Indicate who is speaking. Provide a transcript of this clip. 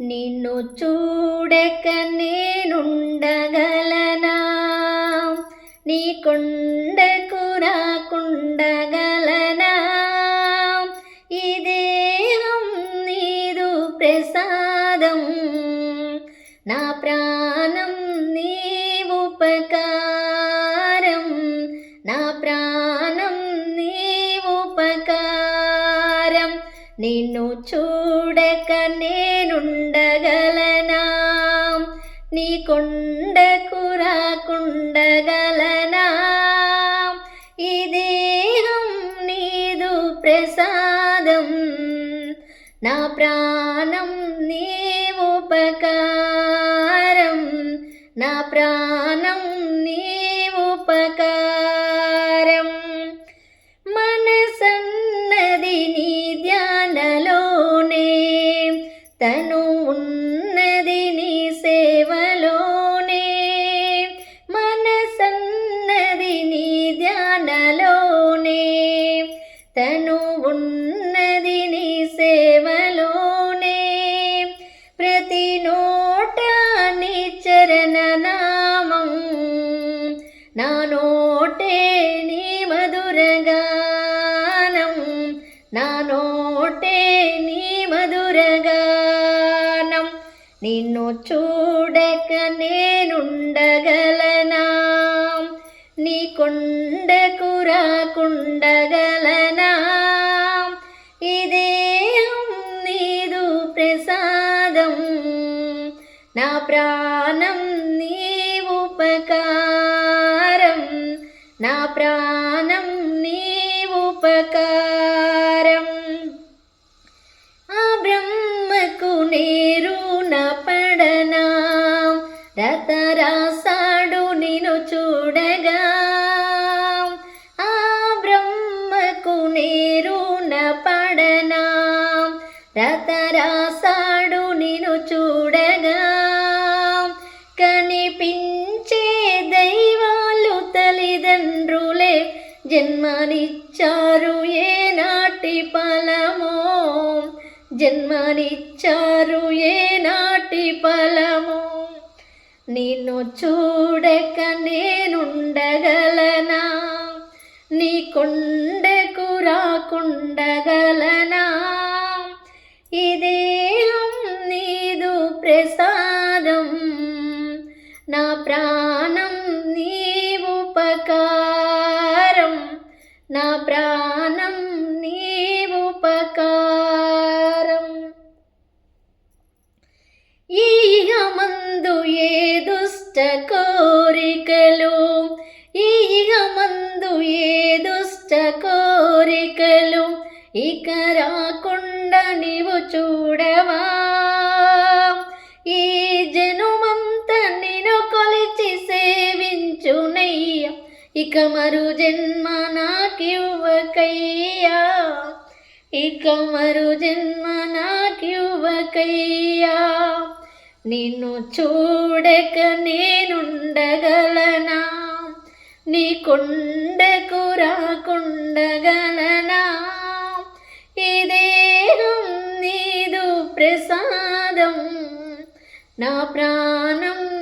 Speaker 1: నిన్ను చూడక నేనుండగలనా? నీ కొండకు రాకుండగలనా? ఈ దేహం నీదు ప్రసాదం. నా ప్రా నిన్ను చూడక నేనుండగలనా? నీ కొండకు రాకుండగలనా? ఈ దేహం నీదు ప్రసాదం. నా ప్రాణం నీ తను ఉన్నది నీ సేవలోనే. మనసన్నది నీ ధ్యానలోనే. తను ఉన్నది నీ సేవలోనే. ప్రతి నోట నీ చరణ నామం నా నోటే నీ మధురగానం నా నోటే నీ మధురగా నిన్ను చూడక నేనుండగలనా? నీ కొండకు రాకుండగలనా? ఈ నీదు ప్రసాదం. నా ప్రాణం నీ ఉపకారం. నా ప్రాణం రతరాసాడు నిను చూడగా ఆ బ్రహ్మకు నేరు పడనా? రతరాసాడు నిను చూడగా కనిపించే దైవాలు తల్లిదండ్రులే జన్మనిచ్చారు ఏ నాటి ఫలమో? జన్మనిచ్చారు ఏ నాటి ఫలమో నిన్ను చూడక నేనుండగలనా? నీ కొండకు రాకుండగలనా? ఇదేం నీదు ప్రసాదం నా ప్రాణం నీ ఉపకారం నా ప్రాణం దుష్ట కోరికలు ఈగ మందు ఏ దుష్ట కోరికలు ఇక రాకుండా నీవు చూడవా? ఈ జనుమంత నేను కొలిచి సేవించునయ్య. ఇక మరు జన్మ నాకివ్వకయ్యా. ఇక మరు జన్మ నాకివ్వకయ్యా. నిన్ను చూడక నేనుండగలనా? నీ కొండకు రాకుండగలనా? ఈ దేహం నీదు ప్రసాదం. నా ప్రాణం